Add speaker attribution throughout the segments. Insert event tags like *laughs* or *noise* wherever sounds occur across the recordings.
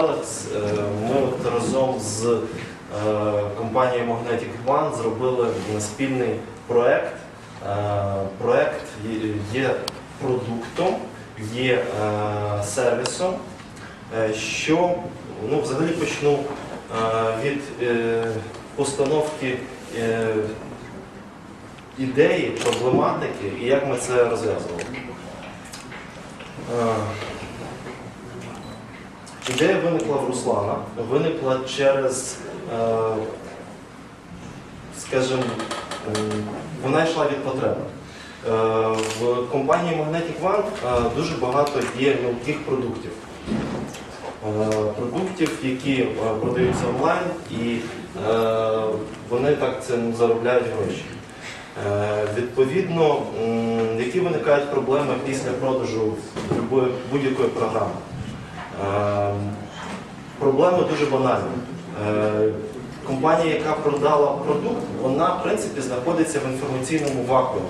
Speaker 1: Е, ми от разом з е, компанією Magnetic One зробили спільний проект. Е, Проект є- продуктом, є е, сервісом, е, що ну, взагалі почну е, від е, постановки е, ідеї, проблематики і як ми це розв'язували. Е, Ідея виникла в Руслана, виникла через, е, скажімо, вона йшла від потреби. Е, В компанії Magnetic One е, дуже багато є мілких продуктів. Е, Продуктів, які е, продаються онлайн, і е, вони так цим заробляють гроші. Е, Відповідно, які виникають проблеми після продажу будь-якої програми. Е, Проблеми дуже банальні. Е, Компанія, яка продала продукт, вона в принципі знаходиться в інформаційному вакуумі.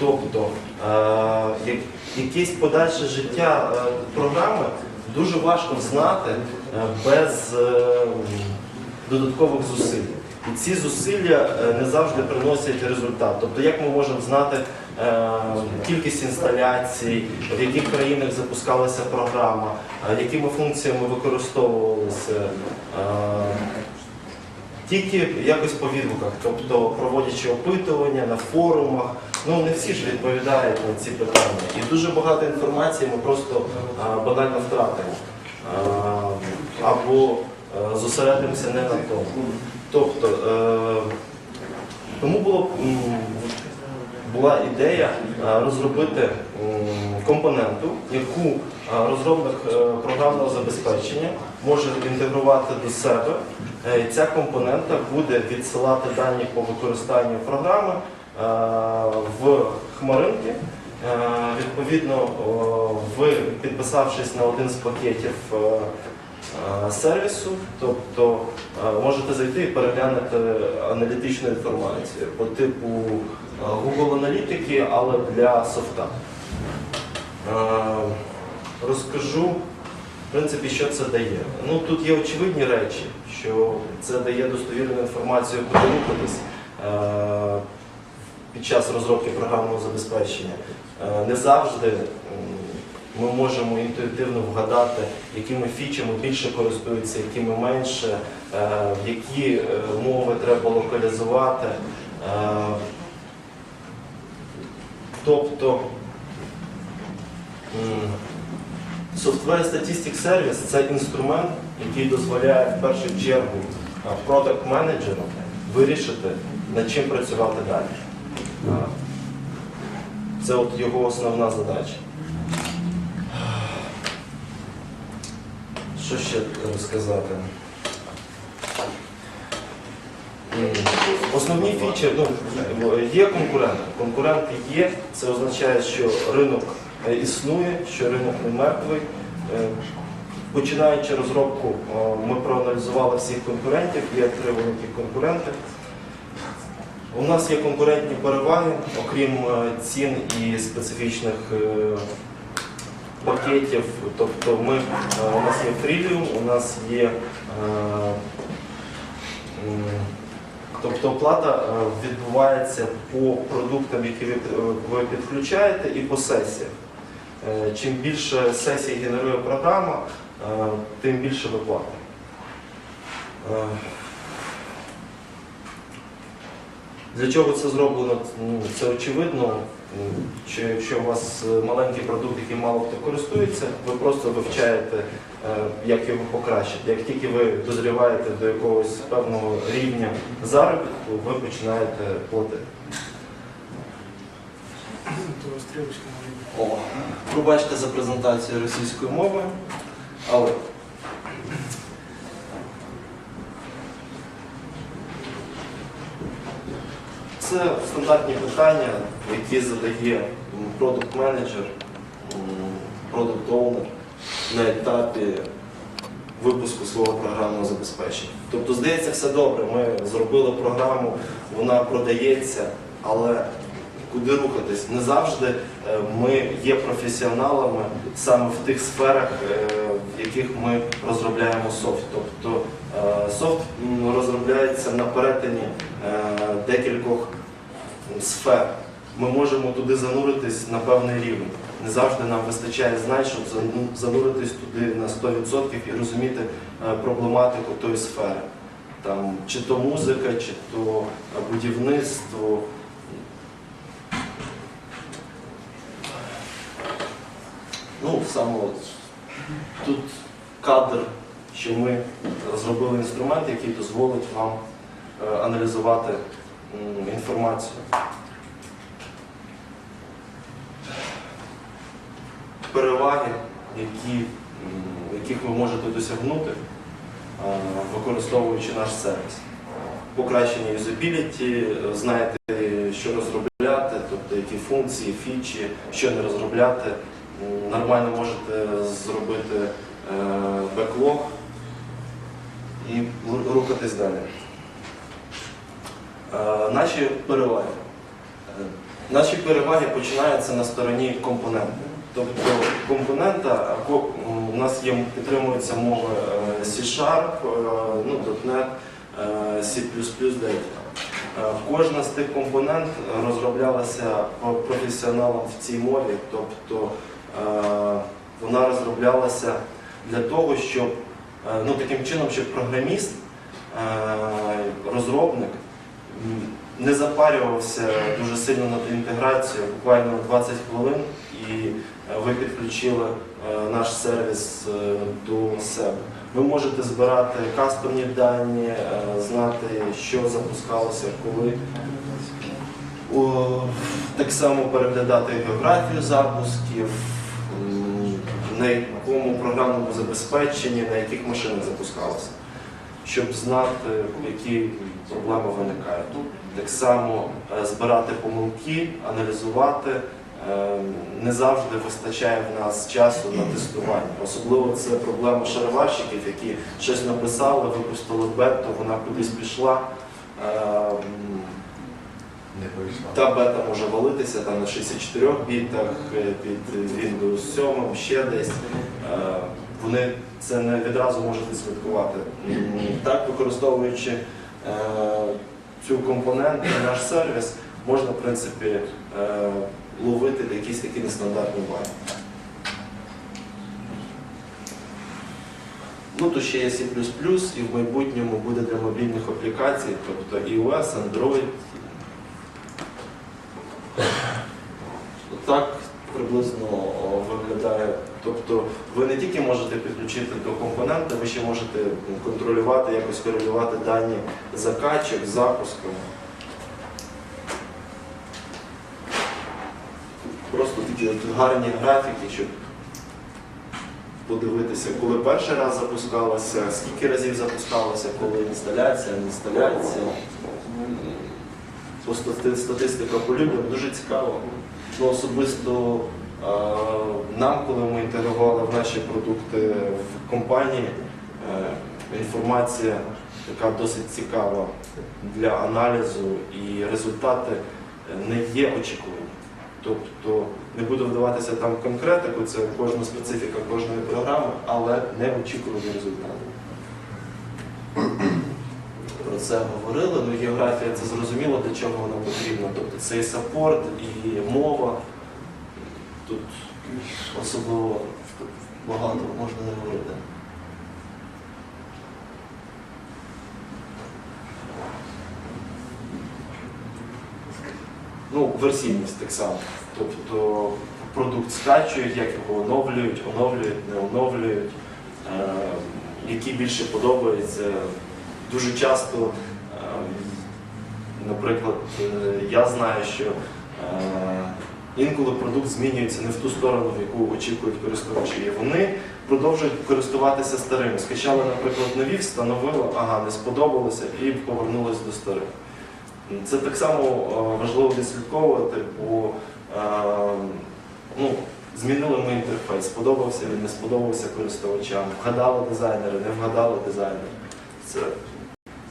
Speaker 1: Тобто е, якесь подальше життя е, програми дуже важко знати без додаткових зусиль. І ці зусилля е, не завжди приносять результат. Тобто, як ми можемо знати е, кількість інсталяцій, в яких країнах запускалася програма, е, якими функціями використовувалися. Тільки якось по відгуках, тобто проводячи опитування на форумах, ну не всі ж відповідають на ці питання. І дуже багато інформації ми просто банально втратимо. Або зосередимося не на тому. Тобто, е, тому було, була ідея е, розробити компоненту, яку е, розробник е, програмного забезпечення може інтегрувати до себе. Ця компонента буде відсилати дані по використанню програми в хмаринки. Відповідно, ви підписавшись на один з пакетів сервісу, тобто е, можете зайти і переглянути аналітичну інформацію по типу е, Google аналітики, але для софта. Е, Розкажу, в принципі, що це дає. Ну, тут є очевидні речі, що це дає достовірну інформацію, куди рухатись е, під час розробки програмного забезпечення. Е, Не завжди ми можемо інтуїтивно вгадати, якими фічами більше користуються, якими менше, е, які е, мови треба локалізувати. Е, Тобто Software Statistic Service це інструмент, який дозволяє в першу чергу продакт менеджеру вирішити, над чим працювати далі. Це от його основна задача. Що ще розказати? М, Основні фічі, ну, є конкуренти. Конкуренти є, це означає, що ринок е, існує, що ринок не мертвий. Е, Починаючи розробку, е, ми проаналізували всіх конкурентів, є три великі конкуренти. У нас є конкурентні переваги, окрім е, цін і специфічних е, пакетів. Тобто ми, е, у нас є фріліум, у нас є е, Тобто оплата е, відбувається по продуктам, які ви, підключаєте, і по сесіях. Чим більше сесій генерує програма, тим більше ви платите. Е, Для чого це зроблено? Ну, Це очевидно. М, Що якщо у вас е, маленький продукт, який мало хто користується, ви просто вивчаєте, е, як його покращити. Як тільки ви дозріваєте до якогось певного рівня заробітку, ви починаєте платити. О, пробачте за презентацію російською мовою, але це стандартні питання, які задає продукт менеджер продукт оунер на етапі випуску свого програмного забезпечення. Тобто, здається, все добре. Ми зробили програму, вона продається, але куди рухатись. Не завжди е, ми є професіоналами саме в тих сферах, е, в яких ми розробляємо софт. Тобто е, софт розробляється на перетині декількох сфер. Ми можемо туди зануритись на певний рівень. Не завжди нам вистачає знань, щоб зану- зануритись туди на 100% і розуміти е, проблематику тої сфери. Там, чи то музика, чи то е, будівництво. Ну, саме от тут кадр, що ми зробили інструмент, який дозволить вам е, аналізувати інформацію. Переваги, які, яких ви можете досягнути, е, використовуючи наш сервіс. Покращення юзабіліті, е, знаєте, що розробляти, тобто які функції, фічі, що не розробляти. Нормально можете зробити е, беклог і рухатись далі. Е, Наші переваги. Е, Наші переваги починаються на стороні компонента. Тобто компонента у нас є підтримуються мови е, C-Sharp, ну, .NET, C++, Delta. Кожна з тих компонент розроблялася професіоналом в цій мові, тобто вона розроблялася для того, щоб ну, таким чином, щоб програміст, розробник не запарювався дуже сильно над інтеграцією, буквально 20 хвилин, і е, ви підключили е, наш сервіс е, до себе. Ви можете збирати кастомні дані, знати, що запускалося, коли. Так само переглядати географію запусків, на якому програмному забезпеченні, на яких машинах запускалося, щоб знати, які проблеми виникають. Так само е, збирати помилки, аналізувати. Е, Не завжди вистачає в нас часу на тестування. Особливо це проблема шароварщиків, які щось написали, випустили бету, вона кудись пішла. Е,
Speaker 2: Не
Speaker 1: та бета може валитися там на 64 бітах під Windows 7, ще десь. Вони це не відразу можуть відслідкувати. Так, використовуючи е, цю компоненту, наш сервіс, можна, в принципі, е, ловити якісь такі нестандартні баги. Ну, то ще є C++, і в майбутньому буде для мобільних аплікацій, тобто iOS, Android, Так приблизно. Тобто ви не тільки можете підключити до компонента, ви ще можете контролювати, якось корелювати дані закачок, запуском. Просто такі гарні графіки, щоб подивитися, коли перший раз запускалося, скільки разів запускалося, коли інсталяція, не інсталяція. Просто статистика по людям дуже цікаво. Ну, особисто нам, коли ми інтегрували в наші продукти в компанії, е, інформація така досить цікава для аналізу і результати не є очікувані. Тобто не буду вдаватися там конкретику, це кожна специфіка кожної програми, але не очікувані результати. Про це говорили, ну географія це зрозуміло, для чого вона потрібна. Тобто це і саппорт, і мова. Тут особливо багато можна не говорити. Ну, версійність так само. Тобто продукт скачують, як його оновлюють, оновлюють, не оновлюють, е, який більше подобається. Дуже часто, е, наприклад, е, я знаю, що е, інколи продукт змінюється не в ту сторону, в яку очікують користувачі. І вони продовжують користуватися старими. Скачали, наприклад, нові, встановили, ага, не сподобалося і повернулись до старих. Це так само е, важливо відслідковувати, бо е, ну, змінили ми інтерфейс, сподобався він, не сподобався користувачам, вгадали дизайнери, не вгадали дизайнери. Це.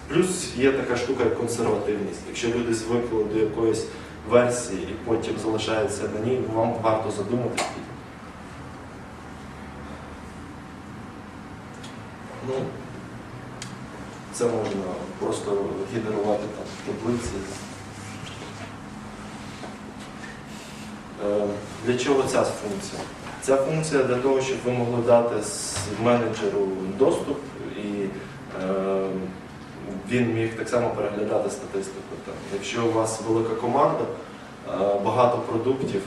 Speaker 1: Плюс є така штука, як консервативність. Якщо люди звикли до якоїсь версії і потім залишається на ній, вам варто задуматись. Ну, це можна просто генерувати там таблиці. Е, Для чого ця функція? Ця функція для того, щоб ви могли дати менеджеру доступ він міг так само переглядати статистику. Там. Якщо у вас велика команда, е, багато продуктів,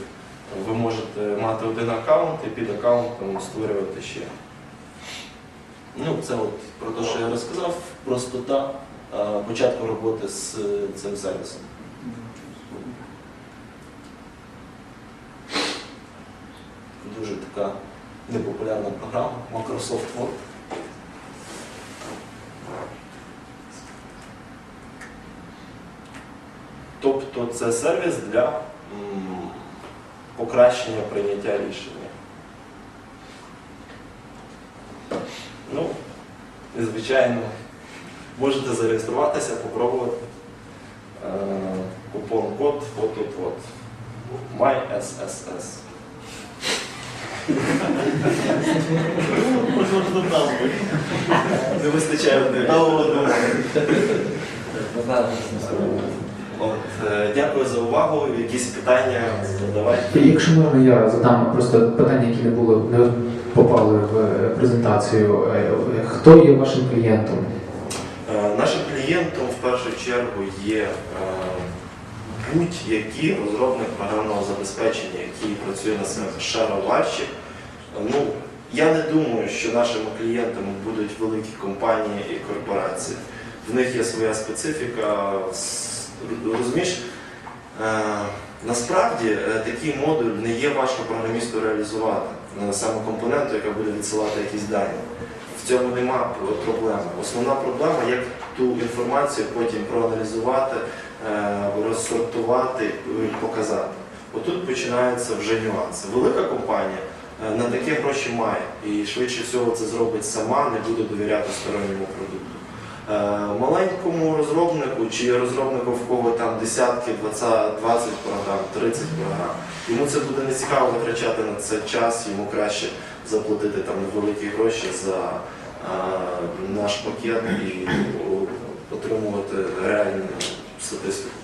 Speaker 1: ви можете мати один аккаунт і під аккаунтом створювати ще. Ну, це от про те, що я розказав, простота е, початку роботи з цим сервісом. Дуже така непопулярна програма Microsoft Word. Тобто це сервіс для покращення прийняття рішення. Ну, і, звичайно, можете зареєструватися, попробувати. Е, Купон код от от от. MySSS. Не вистачає одного. От, е, Дякую за увагу. Якісь питання задавайте.
Speaker 3: Якщо можна, я задам просто питання, які не були не попали в е, презентацію. Е, Хто є вашим клієнтом?
Speaker 1: Нашим клієнтом в першу чергу є будь-який розробник програмного забезпечення, який працює на шароварщик. Ну, я не думаю, що нашими клієнтами будуть великі компанії і корпорації. В них є своя специфіка. Розумієш, е, насправді е, такий модуль не є важко програмісту реалізувати. Е, Саме компоненту, яка буде відсилати якісь дані. В цьому нема проблеми. Основна проблема, як ту інформацію потім проаналізувати, розсортувати і показати. Отут починаються вже нюанси. Велика компанія на такі гроші має і швидше всього це зробить сама, не буде довіряти сторонньому продукту. Е, Маленькому розробнику чи розробнику, в кого там десятки, 20, 20 програм, 30 програм, йому це буде не цікаво витрачати на це час, йому краще заплатити там невеликі гроші за е, наш пакет і отримувати реальну статистику.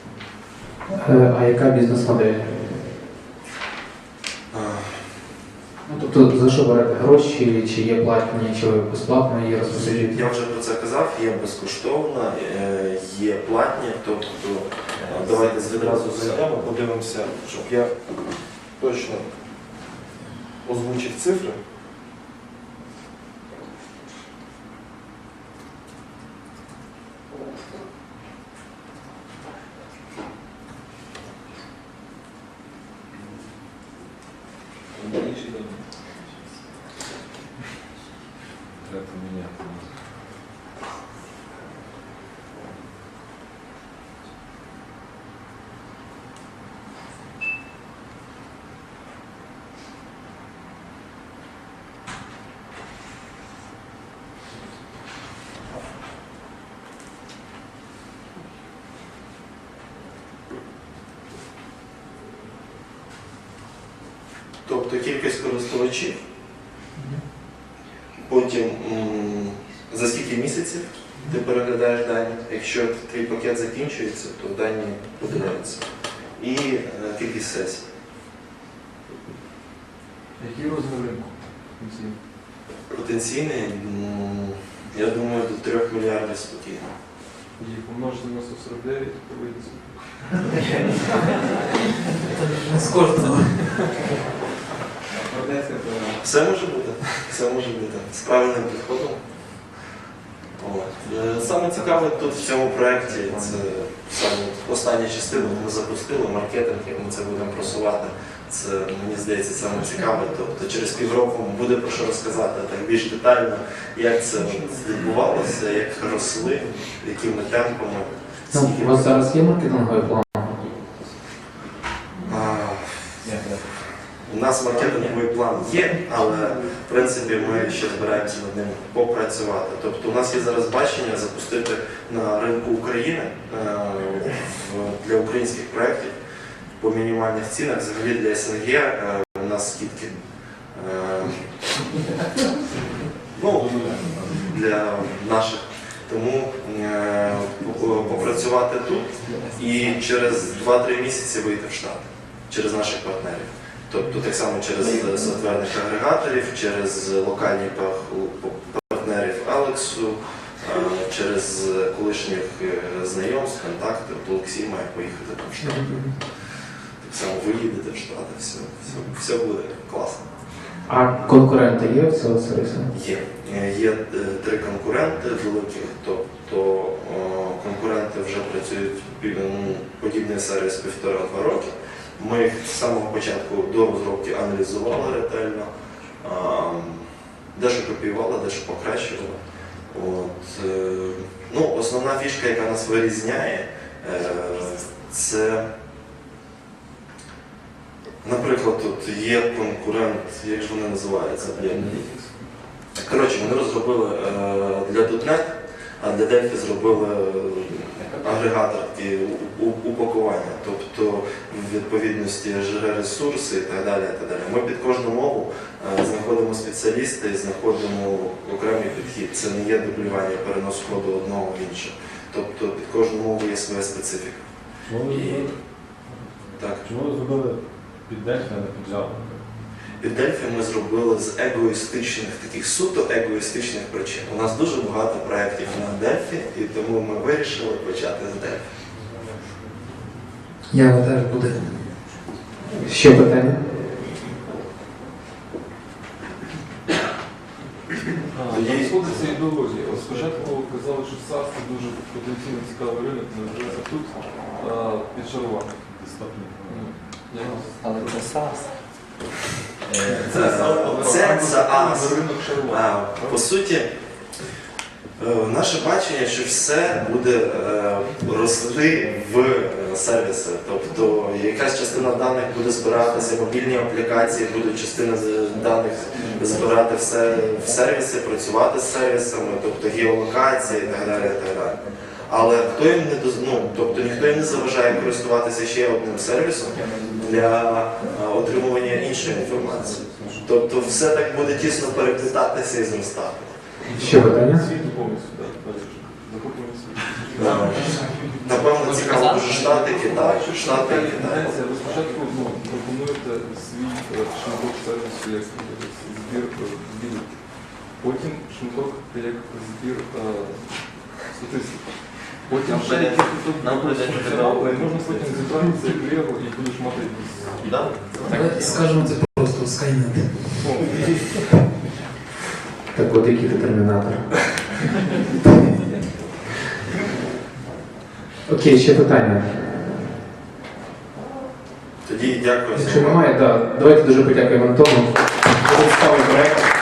Speaker 3: Е, А яка бізнес-модель?
Speaker 1: Е,
Speaker 3: Ну, тобто за що берете гроші, чи є платні, чи ви безплатно її розпосуджуєте?
Speaker 1: Я вже про це казав, є безкоштовна, е, є платні, тобто е, давайте відразу зайдемо, подивимося, щоб я точно озвучив цифри.
Speaker 2: Треба
Speaker 1: Тобто кількість користувачів, потім за скільки місяців ти переглядаєш дані. Якщо твій пакет закінчується, то дані видаляються. І е, кількість сесій.
Speaker 2: Який розмір ринку?
Speaker 1: Потенційний, я думаю, до 3 мільярдів спокійно.
Speaker 2: Їх помножити на 149, то вийде. *laughs*
Speaker 4: З кожного.
Speaker 2: Продається
Speaker 1: Все може бути, все може бути. З правильним підходом. От. Е, Саме цікаве тут в цьому проєкті це саме остання частина, ми запустили маркетинг, як ми це будемо просувати. Це мені здається саме цікаве. Тобто через півроку буде про що розказати так більш детально, як це відбувалося, як росли, якими темпами.
Speaker 3: Ну, у вас зараз є маркетинговий план?
Speaker 1: А, У нас маркетинговий план є, але в принципі ми ще збираємося над ним попрацювати. Тобто у нас є зараз бачення запустити на ринку України е, для українських проєктів по мінімальних цінах. Взагалі для СНГ е, у нас скидки. е, Ну, для наших. Тому е, попрацювати тут і через 2-3 місяці вийти в штат через наших партнерів. Тобто так само через е, софтверних агрегаторів, через локальні партнерів Алексу, е, через колишніх е, знайомств, контактів, от Олексій має поїхати там в штат. Так само виїдете в штати, все, все, все буде класно.
Speaker 3: А конкуренти є в цього сервісу?
Speaker 1: Є. Е, Є е, три конкуренти великих, тобто конкуренти вже працюють ну, подібний сервіс півтора-два роки. Ми їх з самого початку до розробки аналізували ретельно, дещо копіювали, дещо покращували. От, е, ну, основна фішка, яка нас вирізняє, е, це, наприклад, тут є конкурент, як ж вони називаються? блін? Коротше, вони розробили е, для .NET, а для Delphi зробили е, агрегатор у- упакування, тобто в відповідності жре ресурси і так далі. і так далі. Ми під кожну мову е, знаходимо спеціаліста і знаходимо окремий підхід. Це не є дублювання перенос коду одного в інше. Тобто під кожну мову є своя специфіка.
Speaker 5: Чому ви зробили-
Speaker 1: Так.
Speaker 5: Чому ви зробили під Delphi, а не під Java?
Speaker 1: Під Delphi ми зробили з егоїстичних, таких суто егоїстичних причин. У нас дуже багато проєктів на Delphi, і тому ми вирішили почати з Delphi.
Speaker 4: Ява теж буде.
Speaker 3: Ще питання?
Speaker 2: Там сходиться ідеологія. От спочатку казали, що САС це дуже потенційно цікавий ринок, але вже тут а, підшарувати.
Speaker 4: Але це САС.
Speaker 1: Це, це за ас.
Speaker 2: ринок.
Speaker 1: А, по суті, е, наше бачення, що все буде е, рости в е, сервіси. Тобто якась частина даних буде збиратися, мобільні аплікації будуть частина даних збирати все в сервіси, працювати з сервісами, тобто геолокація і так далі. І так далі. Але хто їм не ну, тобто ніхто їм не заважає користуватися ще одним сервісом для отримування іншої інформації. Тобто все так буде тісно переплітатися і зростати.
Speaker 3: Ще питання?
Speaker 1: Напевно, цікаво дуже Штати, Китай. Штати і Китай.
Speaker 2: Ви спочатку ну, пропонуєте свій е, шматок сервісу як збір е, відгуків. Потім шматок як збір е, статистики. Потім ще
Speaker 6: прийдеться- нам прийдеться
Speaker 2: можна потім зібрати це як і будеш мати.
Speaker 6: Да?
Speaker 4: Але скажемо це просто.
Speaker 2: О,
Speaker 3: Так от який ти термінатор. Окей, ще питання.
Speaker 1: Тоді дякую
Speaker 3: Якщо немає, да, давайте дуже подякуємо Антону. Дуже цікавий проект.